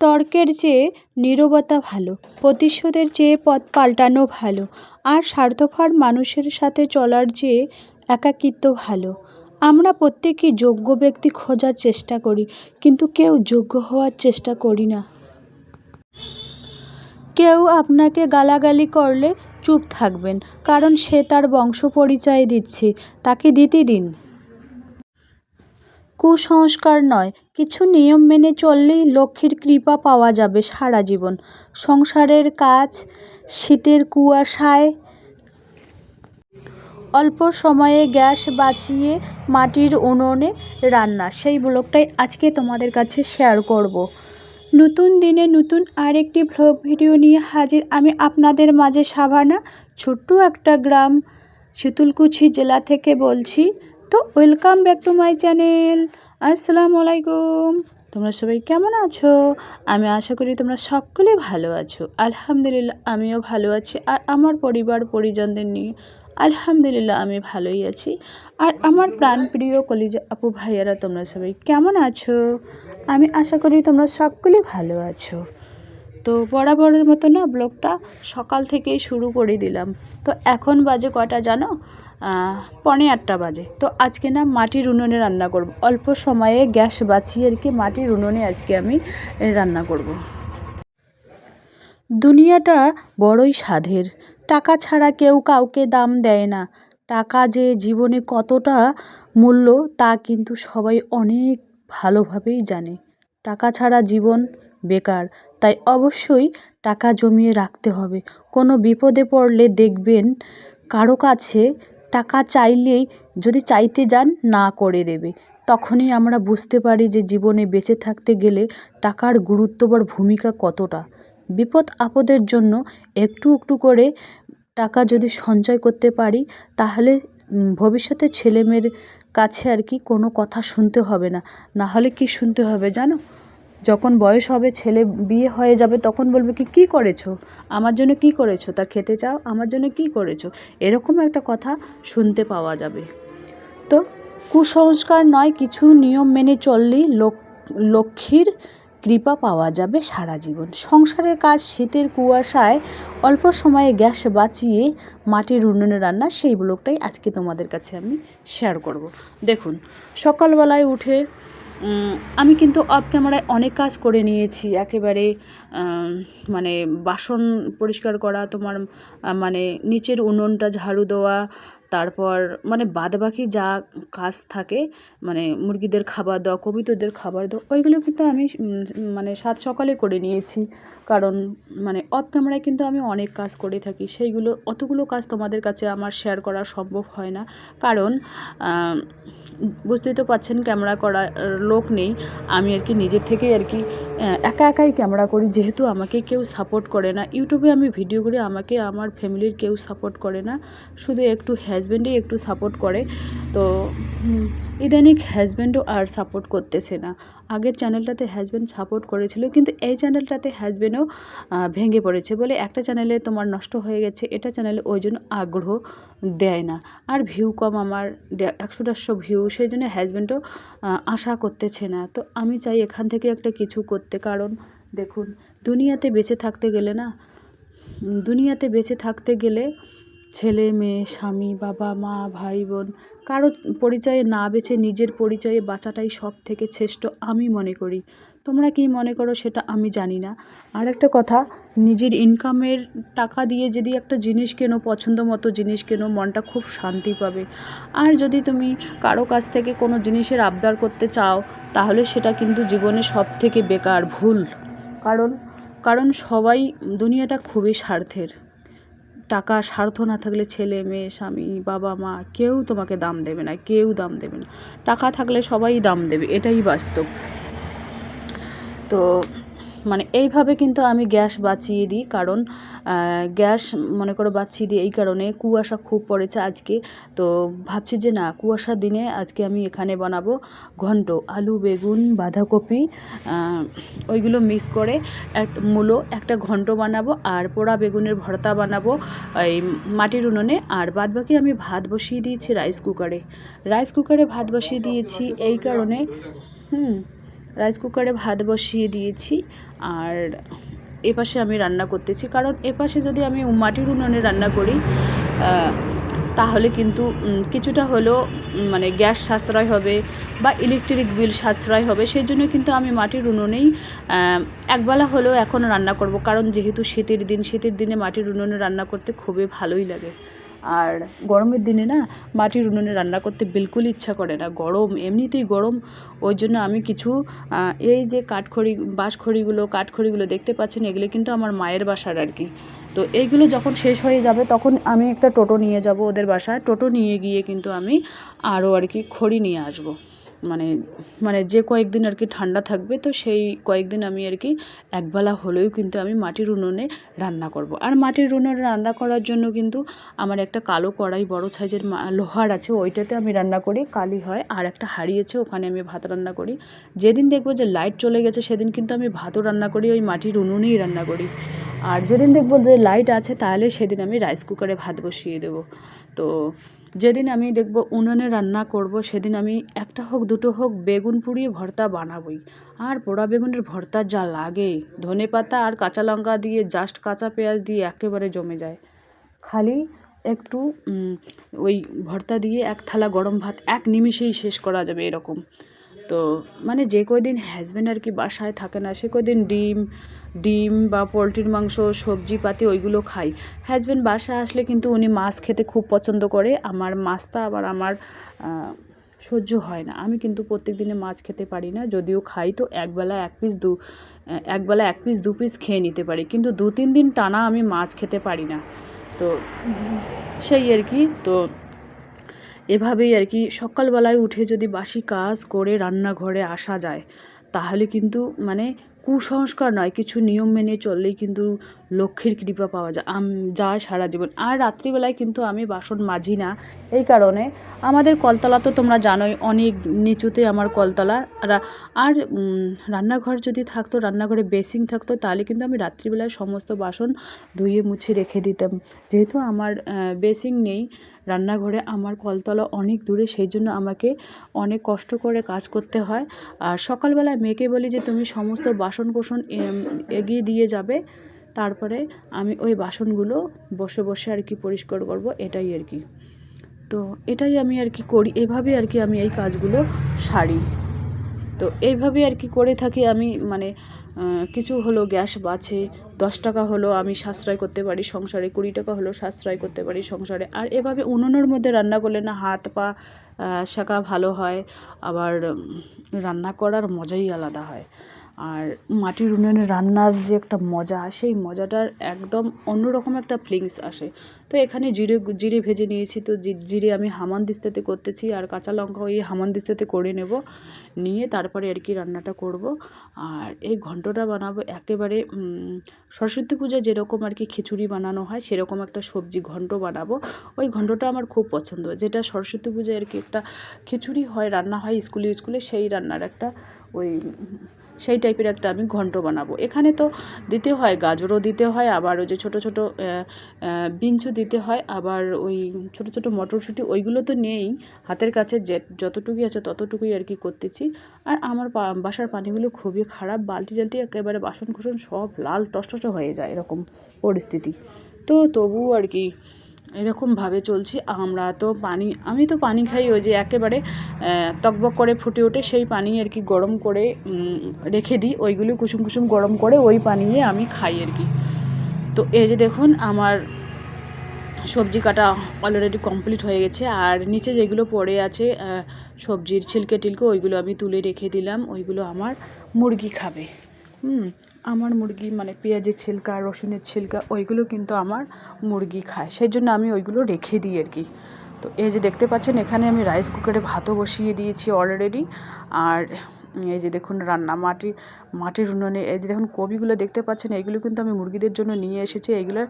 তর্কের চেয়ে নীরবতা ভালো, প্রতিশোধের চেয়ে পথ পাল্টানো ভালো, আর স্বার্থপর মানুষের সাথে চলার চেয়ে একাকিত্ব ভালো। আমরা প্রত্যেকেই যোগ্য ব্যক্তি খোঁজার চেষ্টা করি, কিন্তু কেউ যোগ্য হওয়ার চেষ্টা করি না। কেউ আপনাকে গালাগালি করলে চুপ থাকবেন, কারণ সে তার বংশ পরিচয় দিচ্ছে, তাকে দিতে দিন। কুসংস্কার নয়, কিছু নিয়ম মেনে চললেই লক্ষ্মীর কৃপা পাওয়া যাবে সারা জীবন। সংসারের কাজ, শীতের কুয়াশায় অল্প সময়ে গ্যাস বাঁচিয়ে মাটির উনুনে রান্না। সেই ব্লগটাই আজকে তোমাদের কাছে শেয়ার করব। নতুন দিনে নতুন আরেকটি ভ্লগ ভিডিও নিয়ে হাজির আমি আপনাদের মাঝে সাভানা ছোট্ট একটা গ্রাম, শীতলকুচি জেলা থেকে বলছি তো welcome back to my channel. আসসালামু আলাইকুম তোমরা সবাই কেমন আছো? আমি আশা করি তোমরা সকলে ভালো আছো। আলহামদুলিল্লাহ, আমিও ভালো আছি। আর আমার পরিবার, পরিজনদের নিয়ে আলহামদুলিল্লাহ আমি ভালোই আছি। আর আমার প্রাণপ্রিয় কলিজা আপু ভাইয়ারা, তোমরা সবাই কেমন আছো? আমি আশা করি তোমরা সকলেই ভালো আছো। তো বরাবরের মতো না, ব্লগটা সকাল থেকেই শুরু করে দিলাম। তো এখন বাজে কটা জানো? পনে আটটা বাজে। তো আজকে না মাটির উনুনে রান্না করব। অল্প সময়ে গ্যাস বাঁচিয়ে আর কি মাটির উনুনে আজকে আমি রান্না করব। দুনিয়াটা বড়ই সাধের। টাকা ছাড়া কেউ কাউকে দাম দেয় না। টাকা যে জীবনে কতটা মূল্য তা কিন্তু সবাই অনেক ভালোভাবেই জানে। টাকা ছাড়া জীবন বেকার, তাই অবশ্যই টাকা জমিয়ে রাখতে হবে। কোনো বিপদে পড়লে দেখবেন কারও কাছে টাকা চাইলেই যদি চাইতে যান, না করে দেবে। তখনই আমরা বুঝতে পারি যে জীবনে বেঁচে থাকতে গেলে টাকার গুরুত্ব বা ভূমিকা কতটা। বিপদ আপদের জন্য একটু একটু করে টাকা যদি সঞ্চয় করতে পারি, তাহলে ভবিষ্যতে ছেলেমেয়ের কাছে আর কি কোনো কথা শুনতে হবে না। না হলে কি শুনতে হবে জানো? যখন বয়স হবে, ছেলে বিয়ে হয়ে যাবে, তখন বলবে কি, কী করেছ? আমার জন্য কি করেছ? তা খেতে চাও? আমার জন্য কি করেছ? এরকম একটা কথা শুনতে পাওয়া যাবে। তো কুসংস্কার নয়, কিছু নিয়ম মেনে চললেই লক্ষ্মীর কৃপা পাওয়া যাবে সারা জীবন। সংসারের কাজ, শীতের কুয়াশায় অল্প সময়ে গ্যাস বাঁচিয়ে মাটির উনুনে রান্না, সেই ব্লগটাই আজকে তোমাদের কাছে আমি শেয়ার করব। দেখুন, সকালবেলায় উঠে আমি কিন্তু অফ ক্যামেরায় অনেক কাজ করে নিয়েছি। একেবারে মানে বাসন পরিষ্কার করা, তোমার মানে নিচের উনুনটা ঝাড়ু দেওয়া তারপর মানে বাদ বাকি যা কাজ থাকে মানে মুরগিদের খাবার দেওয়া কবিতদের খাবার দেওয়া ওইগুলো কিন্তু আমি মানে সাত সকালে করে নিয়েছি। কারণ মানে অফ ক্যামেরায় কিন্তু আমি অনেক কাজ করে থাকি, সেইগুলো, অতগুলো কাজ তোমাদের কাছে আমার শেয়ার করা সম্ভব হয় না। কারণ বুঝতেই তো পারছেন ক্যামেরা করা লোক নেই, আমি আর কি নিজের থেকেই আর কি একা একাই ক্যামেরা করি, যেহেতু আমাকে কেউ সাপোর্ট করে না। ইউটিউবে আমি ভিডিও করি আমাকে, আমার ফ্যামিলির কেউ সাপোর্ট করে না। শুধু একটু হাজব্যান্ডই একটু সাপোর্ট করে। তো ইদানিক হাজব্যান্ডও আর সাপোর্ট করতেছে না। আগের চ্যানেলটাতে হাজব্যান্ড সাপোর্ট করেছিল, কিন্তু এই চ্যানেলটাতে হাজব্যান্ডও ভেঙে পড়েছে বলে একটা চ্যানেলে তোমার নষ্ট হয়ে গেছে, এটা চ্যানেলে ওই জন্য আগ্রহ দেয় না। আর ভিউ কম আমার একশো দেড়শো ভিউ সেই জন্য হাজব্যান্ডও আশা করতেছে না। তো আমি চাই এখান থেকে একটা কিছু করতে, কারণ দেখুন, দুনিয়াতে বেঁচে থাকতে গেলে না, দুনিয়াতে বেঁচে থাকতে গেলে ছেলে, মেয়ে, স্বামী, বাবা, মা, ভাই, বোন, কারও পরিচয়ে না বেছে নিজের পরিচয়ে বাঁচাটাই সব থেকে শ্রেষ্ঠ আমি মনে করি। তোমরা কী মনে করো সেটা আমি জানি না। আর একটা কথা, নিজের ইনকামের টাকা দিয়ে যদি একটা জিনিস কেনো, পছন্দ মতো জিনিস কেনো, মনটা খুব শান্তি পাবে। আর যদি তুমি কারও কাছ থেকে কোনো জিনিসের আবদার করতে চাও, তাহলে সেটা কিন্তু জীবনে সব থেকে বেকার, ভুল। কারণ কারণ সবাই দুনিয়াটা খুবই স্বার্থের। টাকা স্বার্থ না থাকলে ছেলে, মেয়ে, স্বামী, বাবা, মা কেউ তোমাকে দাম দেবে না, কেউ দাম দেবে না। টাকা থাকলে সবাই দাম দেবে, এটাই বাস্তব। তো মানে এইভাবে কিন্তু আমি গ্যাস বাঁচিয়ে দিই, কারণ গ্যাস মনে করো বাঁচিয়ে দিই এই কারণে কুয়াশা খুব পড়েছে আজকে। তো ভাবছি যে না, কুয়াশার দিনে আজকে আমি এখানে বানাবো ঘন্ট, আলু, বেগুন, বাঁধাকপি ওইগুলো মিক্স করে এক মূলো একটা ঘন্ট বানাবো আর পোড়া বেগুনের ভর্তা বানাবো এই মাটির উনুনে। আর বাদ বাকি আমি ভাত বসিয়ে দিয়েছি রাইস কুকারে রাইস কুকারে ভাত বসিয়ে দিয়েছি এই কারণে, হুম। রাইস কুকারে ভাত বসিয়ে দিয়েছি আর এপাশে আমি রান্না করতেছি। কারণ এপাশে যদি আমি মাটির উনুনে রান্না করি তাহলে কিন্তু কিছুটা হলেও মানে গ্যাস সাশ্রয় হবে বা ইলেকট্রিক বিল সাশ্রয় হবে। সেই জন্য কিন্তু আমি মাটির উনুনেই একবেলা হলেও এখন রান্না করব। কারণ যেহেতু শীতের দিন, শীতের দিনে মাটির উনুনে রান্না করতে খুবই ভালোই লাগে। আর গরমের দিনে না মাটির উনুনে রান্না করতে বিলকুল ইচ্ছা করে না। গরম, এমনিতেই গরম। ওই জন্য আমি কিছু এই যে কাঠখড়ি, বাঁশখড়িগুলো, কাঠখড়িগুলো দেখতে পাচ্ছেন, এগুলো কিন্তু আমার মায়ের বাসার আর কি। তো এইগুলো যখন শেষ হয়ে যাবে, তখন আমি একটা টোটো নিয়ে যাব ওদের বাসায়। টোটো নিয়ে গিয়ে কিন্তু আমি আরও আর কি খড়ি নিয়ে আসব। মানে মানে যে কয়েকদিন আর কি ঠান্ডা থাকবে, তো সেই কয়েকদিন আমি আর কি একবেলা হলেও কিন্তু আমি মাটির উনুনে রান্না করব। আর মাটির উনুনে রান্না করার জন্য কিন্তু আমার একটা কালো কড়াই, বড় সাইজের লোহার আছে, ওইটাতে আমি রান্না করি, কালি হয়, আর একটা হাঁড়ি আছে, ওখানে আমি ভাত রান্না করি। যেদিন দেখব যে লাইট চলে গেছে, সেদিন কিন্তু আমি ভাতও রান্না করি, ওই মাটির উনুনেই রান্না করি। আর যেদিন দেখব যে লাইট আছে, তাহলে সেদিন আমি রাইস কুকারে ভাত বসিয়ে দেবো। তো যেদিন আমি দেখব উনুনে রান্না করব, সেদিন আমি একটা হোক, দুটো হোক, বেগুন পুড়িয়ে ভর্তা বানাবই। আর পোড়া বেগুনের ভর্তা যা লাগে। ধনে পাতা আর কাঁচা লঙ্কা দিয়ে জাস্ট কাঁচা পেঁয়াজ দিয়ে একেবারে জমে যায়। খালি একটু ওই ভর্তা দিয়ে এক থালা গরম ভাত এক নিমিষেই শেষ করা যাবে এরকম। তো মানে যে কয়দিন হাজব্যান্ড আর কি বাসায় থাকে না, সে কয়দিন ডিম ডিম বা পোলট্রির মাংস, সবজি পাতি ওইগুলো খাই হাজব্যান্ড বাসায় আসলে কিন্তু উনি মাছ খেতে খুব পছন্দ করে। আমার মাছটা আবার আমার সহ্য হয় না। আমি কিন্তু প্রত্যেক দিনে মাছ খেতে পারি না, যদিও খাই। তো একবেলা এক পিস দু, একবেলা এক পিস দু পিস খেয়ে নিতে পারি। কিন্তু দু তিন দিন টানা আমি মাছ খেতে পারি না। তো সেই আর কি। তো এভাবেই আর কি সকালবেলায় উঠে যদি বাসি কাজ করে রান্নাঘরে আসা যায়, তাহলে কিন্তু মানে কুসংস্কার নয়, কিছু নিয়ম মেনে চললেই কিন্তু লক্ষ্মীর কৃপা পাওয়া যায়, আম যায় সারা জীবন। আর রাত্রিবেলায় কিন্তু আমি বাসন মাজি না, এই কারণে আমাদের কলতলা তো তোমরা জানোই, অনেক নিচুতে আমার কলতলা। আর- আর রান্নাঘর যদি থাকতো, রান্নাঘরে বেসিং থাকতো, তাহলে কিন্তু আমি রাত্রিবেলায় সমস্ত বাসন ধুয়ে মুছে রেখে দিতাম। যেহেতু আমার বেসিং নেই, রান্নাঘরে আমার কলতলা অনেক দূরে, সেই জন্য আমাকে অনেক কষ্ট করে কাজ করতে হয়। আর সকালবেলায় মেয়েকে বলি যে, তুমি সমস্ত বাসন কোসন এগিয়ে দিয়ে যাবে। তারপরে আমি ওই বাসনগুলো বসে বসে আর কি পরিষ্কার করব, এটাই আর কি। তো এটাই আমি আর কি করি এভাবে আর কি আমি এই কাজগুলো সারি। তো এইভাবে আর কি করে থাকি আমি মানে কিছু হলো গ্যাস বাঁচে দশ টাকা হলো আমি সাশ্রয় করতে পারি সংসারে, কুড়ি টাকা হলো সাশ্রয় করতে পারি সংসারে। আর এভাবে উনুনের মধ্যে রান্না করলে না হাত পা শাঁকা ভালো হয়, আবার রান্না করার মজাই আলাদা হয়। আর মাটির উনুনে রান্নার যে একটা মজা, সেই মজাটার একদম অন্যরকম একটা ফিলিংস আসে। তো এখানে জিরে জিরে ভেজে নিয়েছি তো জিরে আমি হামান দিস্তাতে করতেছি আর কাঁচা লঙ্কা ওই হামান দিস্তাতে করে নেব। নিয়ে তারপরে আর কি রান্নাটা করব। আর এই ঘন্টটা বানাবো একেবারে সরস্বতী পূজা যেরকম আর কি খিচুড়ি বানানো হয়, সেরকম একটা সবজি ঘন্ট বানাবো। ওই ঘন্টটা আমার খুব পছন্দ। যেটা সরস্বতী পূজায় আর কি একটা খিচুড়ি হয়, রান্না হয় স্কুলে স্কুলে সেই রান্নার একটা ওই সেই টাইপের একটা আমি ঘন্ট বানাবো। এখানে তো দিতে হয়, গাজরও দিতে হয়, আবার ওই যে ছোটো ছোটো বিনসও দিতে হয়, আবার ওই ছোটো ছোটো মটরশুঁটি ওইগুলো তো নেই। হাতের কাছে যে, যতটুকুই আছে ততটুকুই আর কি করতেছি। আর আমার বাসার পানিগুলো খুবই খারাপ বালতি টালতি একেবারে বাসন কুসন সব লাল, টসটস হয়ে যায় এরকম পরিস্থিতি। তো তবুও আর কি এরকমভাবে চলছি। আমরা তো পানি, আমি তো পানি খাই ওই যে একেবারে তকবক করে ফুটে ওঠে সেই পানি আর কি গরম করে রেখে দিই। ওইগুলো কুসুম কুসুম গরম করে ওই পানিয়ে আমি খাই আর কি। তো এই যে দেখুন, আমার সবজি কাটা অলরেডি কমপ্লিট হয়ে গেছে। আর নিচে যেগুলো পড়ে আছে সবজির ছিলকে টিলকে, ওইগুলো আমি তুলে রেখে দিলাম। ওইগুলো আমার মুরগি খাবে। হুম আমার মুরগি মানে পেঁয়াজের ছিলকা, রসুনের ছিলকা, ওইগুলো কিন্তু আমার মুরগি খায়। সেই জন্য আমি ওইগুলো রেখে দিই আর কি। তো এই যে দেখতে পাচ্ছেন, এখানে আমি রাইস কুকারে ভাতও বসিয়ে দিয়েছি অলরেডি আর এই যে দেখুন, রান্না মাটি মাটির উনুনে, এই যে দেখুন কবিগুলো দেখতে পাচ্ছেন এইগুলো কিন্তু আমি মুরগিদের জন্য নিয়ে এসেছি। এইগুলো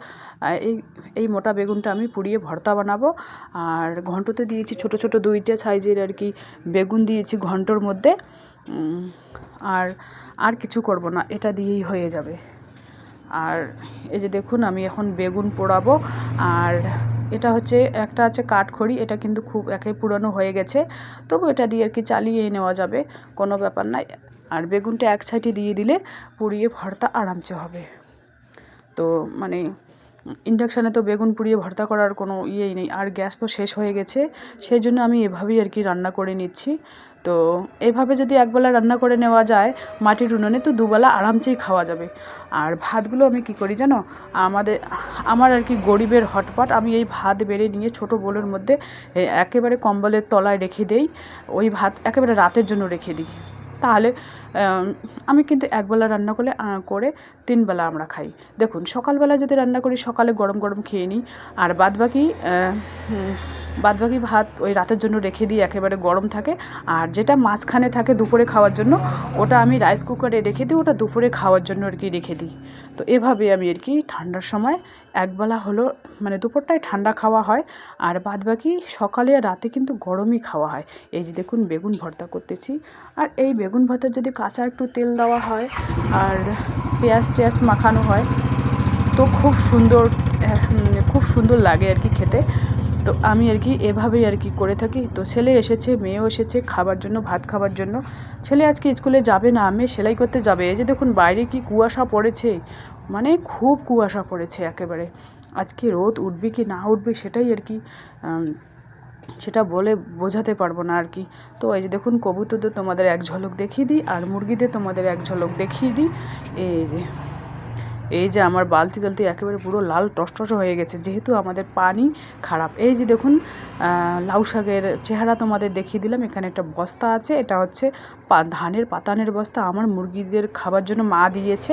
এই এই মোটা বেগুনটা আমি পুড়িয়ে ভর্তা বানাবো। আর ঘন্টতে দিয়েছি ছোট ছোট দুইটা সাইজের আর কি বেগুন দিয়েছি ঘন্টর মধ্যে। আর আর কিছু করব না, এটা দিয়েই হয়ে যাবে। আর এই যে দেখুন, আমি এখন বেগুন পোড়াবো, আর এটা হচ্ছে, একটা আছে কাঠখড়ি, এটা কিন্তু খুব একে পুরানো হয়ে গেছে, তবু এটা দিয়ে আর কি চালিয়ে নেওয়া যাবে, কোনো ব্যাপার নাই। আর বেগুনটা এক সাইডে দিয়ে দিলে পুড়িয়ে ভর্তা আরামসে হবে। তো মানে ইন্ডাকশানে তো বেগুন পুড়িয়ে ভর্তা করার কোনো ইয়েই নেই, আর গ্যাস তো শেষ হয়ে গেছে, সেই জন্য আমি এভাবেই আর কি রান্না করে নিচ্ছি। তো এভাবে যদি একবেলা রান্না করে নেওয়া যায় মাটির উনুনে, তো দুবেলা আরামসেই খাওয়া যাবে। আর ভাতগুলো আমি কি করি জানো? আমাদের, আমার আর কি গরিবের হটপট। আমি এই ভাত বেড়ে নিয়ে ছোট বোলের মধ্যে একেবারে কম্বলের তলায় রেখে দেই। ওই ভাত একেবারে রাতের জন্য রেখে দিই। তাহলে আমি কিন্তু একবেলা রান্না করলে করে তিনবেলা আমরা খাই। দেখুন, সকালবেলা যদি রান্না করি, সকালে গরম গরম খেয়ে নিই। আর বাদবাকি বাদবাকি ভাত ওই রাতের জন্য রেখে দিই একেবারে গরম থাকে। আর যেটা মাঝখানে থাকে দুপুরে খাওয়ার জন্য, ওটা আমি রাইস কুকারে রেখে দিই ওটা দুপুরে খাওয়ার জন্য আর কি রেখে দিই। তো এভাবে আমি আর কি ঠান্ডার সময় একবেলা হলো মানে দুপুরটায় ঠান্ডা খাওয়া হয়। আর বাদবাকি সকালে আর রাতে কিন্তু গরমই খাওয়া হয়। এই যে দেখুন বেগুন ভর্তা করতেছি। আর এই বেগুন ভর্তার যদি কাঁচা একটু তেল দেওয়া হয়, আর পেঁয়াজ টেয়াজ মাখানো হয়, তো খুব সুন্দর খুব সুন্দর লাগে আর কি খেতে। তো আমি আর কি এভাবেই আর কি করে থাকি। তো ছেলে এসেছে, মেয়েও এসেছে, খাবার জন্য, ভাত খাবার জন্য। ছেলে আজকে স্কুলে যাবে না, মেয়ে সেলাই করতে যাবে। এই যে দেখুন, বাইরে কি কুয়াশা পড়েছে। মানে খুব কুয়াশা পড়েছে একেবারে। আজকে রোদ উঠবে কি না উঠবে সেটাই আর কি সেটা বলে বোঝাতে পারব না আর কি। তো এই যে দেখুন, কবুতরদের তোমাদের এক ঝলক দেখিয়ে দিই আর মুরগিদের তোমাদের এক ঝলক দেখিয়ে দিই। এই যে এই যে আমার বালতি টালতি একেবারে পুরো লাল টসটস হয়ে গেছে, যেহেতু আমাদের পানি খারাপ। এই যে দেখুন লাউ শাকের চেহারা তোমাদের দেখিয়ে দিলাম, এখানে একটা বস্তা আছে, এটা হচ্ছে ধানের পাতানের বস্তা, আমার মুরগিদের খাবার জন্য মা দিয়েছে।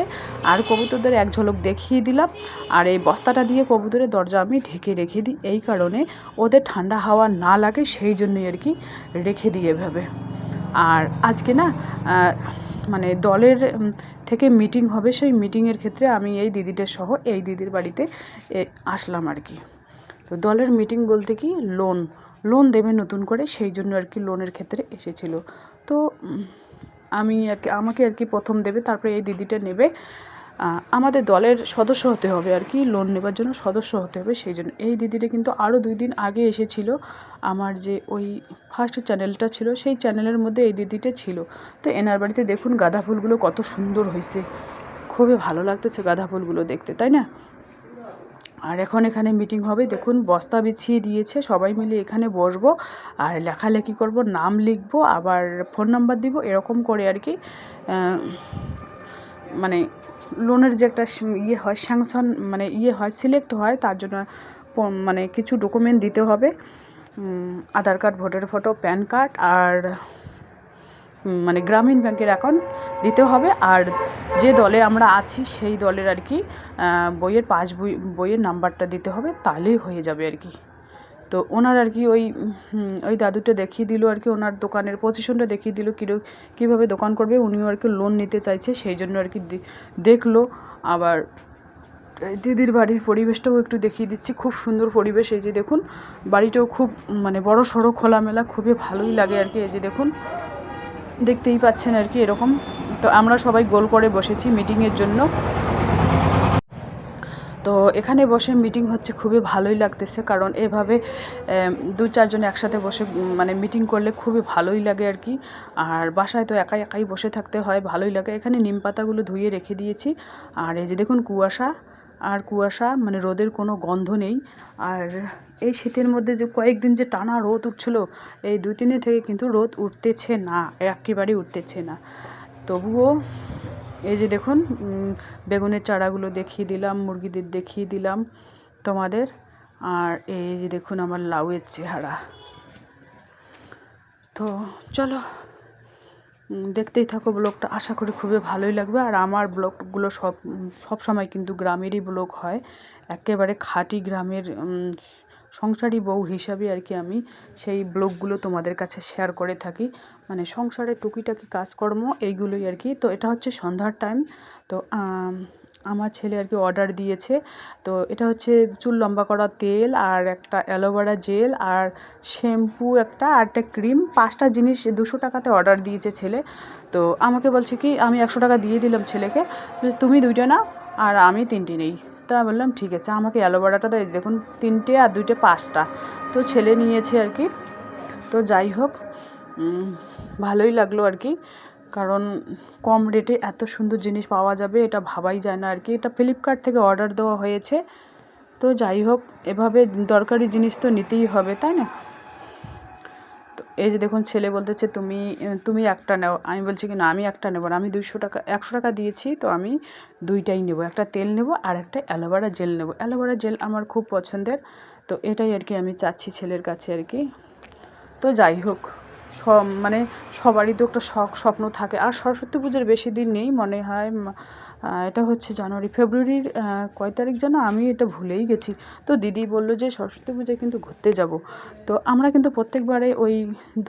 আর কবুতরদের এক ঝলক দেখিয়ে দিলাম, আর এই বস্তাটা দিয়ে কবুতরের দরজা আমি ঢেকে রেখে দিই, এই কারণে ওদের ঠান্ডা হাওয়া না লাগে, সেই জন্যই আর কি রেখে দিই এভাবে। আর আজকে না মানে দলের থেকে মিটিং হবে সেই মিটিংয়ের ক্ষেত্রে আমি এই দিদিদের সহ এই দিদির বাড়িতে আসলাম আর কি। তো দলের মিটিং বলতে কি লোন লোন দেবে নতুন করে, সেই জন্য আর কি লোনের ক্ষেত্রে এসেছিল। তো আমি আর কি, আমাকে আর কি প্রথম দেবে, তারপরে এই দিদিটা নেবে। আমাদের দলের সদস্য হতে হবে আর কি লোন নেবার জন্য সদস্য হতে হবে, সেই জন্য। এই দিদিটা কিন্তু আরও দুই দিন আগে এসেছিল। আমার যে ওই ফার্স্ট চ্যানেলটা ছিল, সেই চ্যানেলের মধ্যে এই দিদিটা ছিল। তো এনার বাড়িতে দেখুন গাঁদা ফুলগুলো কত সুন্দর হয়েছে। খুবই ভালো লাগতেছে গাঁদা ফুলগুলো দেখতে, তাই না? আর এখন এখানে মিটিং হবে, দেখুন বস্তা বিছিয়ে দিয়েছে, সবাই মিলে এখানে বসবো। আর লেখালেখি করব, নাম লিখব, আবার ফোন নাম্বার দিব, এরকম করে আর কি মানে লোনের যে একটা ইয়ে হয় স্যাংশন মানে ইয়ে হয় সিলেক্ট হয়, তার জন্য মানে কিছু ডকুমেন্ট দিতে হবে। Aadhaar card, voter photo, PAN card আর মানে গ্রামীণ ব্যাংকের অ্যাকাউন্ট দিতে হবে। আর যে দলে আমরা আছি, সেই দলের আর কি বইয়ের পাস বই বইয়ের নাম্বারটা দিতে হবে, তাহলেই হয়ে যাবে আর কি। তো ওনার আর কি ওই ওই দাদুটা দেখিয়ে দিল আর কি, ওনার দোকানের পজিশনটা দেখিয়ে দিল কী কীভাবে দোকান করবে, উনিও আর কি লোন নিতে চাইছে, সেই জন্য আর কি দেখল। আবার দিদির বাড়ির পরিবেশটাও একটু দেখিয়ে দিচ্ছি। খুব সুন্দর পরিবেশ এই যে দেখুন। বাড়িটাও খুব মানে বড় সড়ো খোলামেলা, খুবই ভালোই লাগে আর কি এই যে দেখুন। দেখতেই পাচ্ছেন আর কি এরকম। তো আমরা সবাই গোল করে বসেছি মিটিংয়ের জন্য। তো এখানে বসে মিটিং হচ্ছে, খুবই ভালোই লাগতেছে। কারণ এভাবে দু চারজন একসাথে বসে মানে মিটিং করলে খুবই ভালোই লাগে আর কি। আর বাসায় তো একাই একাই বসে থাকতে হয়, ভালোই লাগে। এখানে নিম পাতাগুলো ধুয়ে রেখে দিয়েছি। আর এই যে দেখুন কুয়াশা আর কুয়াশা মানে রোদের কোনো গন্ধ নেই। আর এই শীতের মধ্যে যে কয়েকদিন যে টানা রোদ উঠছিল, এই দুই তিন দিন থেকে কিন্তু রোদ উঠতেছে না, একেবারেই উঠতেছে না। তবুও এই যে দেখুন বেগুনের চারাগুলো দেখিয়ে দিলাম, মুরগিদের দেখিয়ে দিলাম তোমাদের। আর এই যে দেখুন আমার লাউয়ের চেহারা। তো চলো দেখতেই থাকো ব্লগটা। আশা করি খুবই ভালোই লাগবে। আর আমার ব্লগগুলো সব সব সময় কিন্তু গ্রামেরই ব্লগ হয়। একেবারে খাঁটি গ্রামের সংসারী বউ হিসাবে আর কি আমি সেই ব্লগগুলো তোমাদের কাছে শেয়ার করে থাকি। মানে সংসারে টুকিটাকি কাজকর্ম এইগুলোই আর কি। তো এটা হচ্ছে সন্ধ্যার টাইম তো আমার ছেলে আর কি অর্ডার দিয়েছে। তো এটা হচ্ছে চুল লম্বা করা তেল আর একটা অ্যালোভেরা জেল আর শ্যাম্পু একটা আর একটা ক্রিম। পাঁচটা জিনিস দুশো টাকাতে অর্ডার দিয়েছে ছেলে। তো আমাকে বলছে কি, আমি একশো টাকা দিয়ে দিলাম ছেলেকে। তুমি দুইটা নাও আর আমি তিনটে নেই। তা বললাম, ঠিক আছে, আমাকে অ্যালোভেরাটা তো দেখুন, তিনটে আর দুইটে পাঁচটা। তো ছেলে নিয়েছে আর কি। তো যাই হোক ভালোই লাগল আর কি। কারণ কম রেটে এত সুন্দর জিনিস পাওয়া যাবে, এটা ভাবাই যায় না আর কি এটা ফ্লিপকার্ট থেকে অর্ডার দেওয়া হয়েছে। তো যাই হোক, এভাবে দরকারি জিনিস তো নিতেই হবে, তাই না? তো এই যে দেখুন, ছেলে বলতেছে, তুমি তুমি একটা নাও। আমি বলছি কি, না, আমি একটা নেব না, আমি দুইশো টাকা, একশো টাকা দিয়েছি, তো আমি দুইটাই নেব। একটা তেল নেব আর একটা অ্যালোভেরা জেল নেব। অ্যালোভেরা জেল আমার খুব পছন্দের, তো এটাই আর কি আমি চাচ্ছি ছেলের কাছে আর কি তো যাই হোক। মানে সবারই তো একটা শখ, স্বপ্ন থাকে। আর সরস্বতী পুজোর বেশি দিন নেই মনে হয়। এটা হচ্ছে জানুয়ারি, ফেব্রুয়ারির কয় তারিখ যেন? আমি এটা ভুলেই গেছি। তো দিদি বলল যে, সরস্বতী পুজোয় কিন্তু ঘুরতে যাব। তো আমরা কিন্তু প্রত্যেকবারে ওই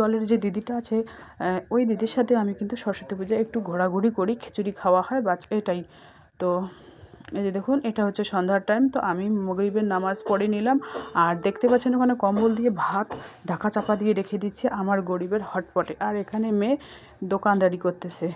দলের যে দিদিটা আছে ওই দিদির সাথে আমি কিন্তু সরস্বতী পুজোয় একটু ঘোরাঘুরি করি। খিচুড়ি খাওয়া হয় বাস এটাই। তো এই যে দেখুন, এটা হচ্ছে সন্ধ্যার টাইম তো আমি মগরিবের নামাজ পড়ে নিলাম। আর দেখতে পাচ্ছেন ওখানে কম্বল দিয়ে ভাত ঢাকা চাপা দিয়ে রেখে দিচ্ছে আমার গরিবের হটপটে। আর এখানে মেয়ে দোকানদারি করতেছে।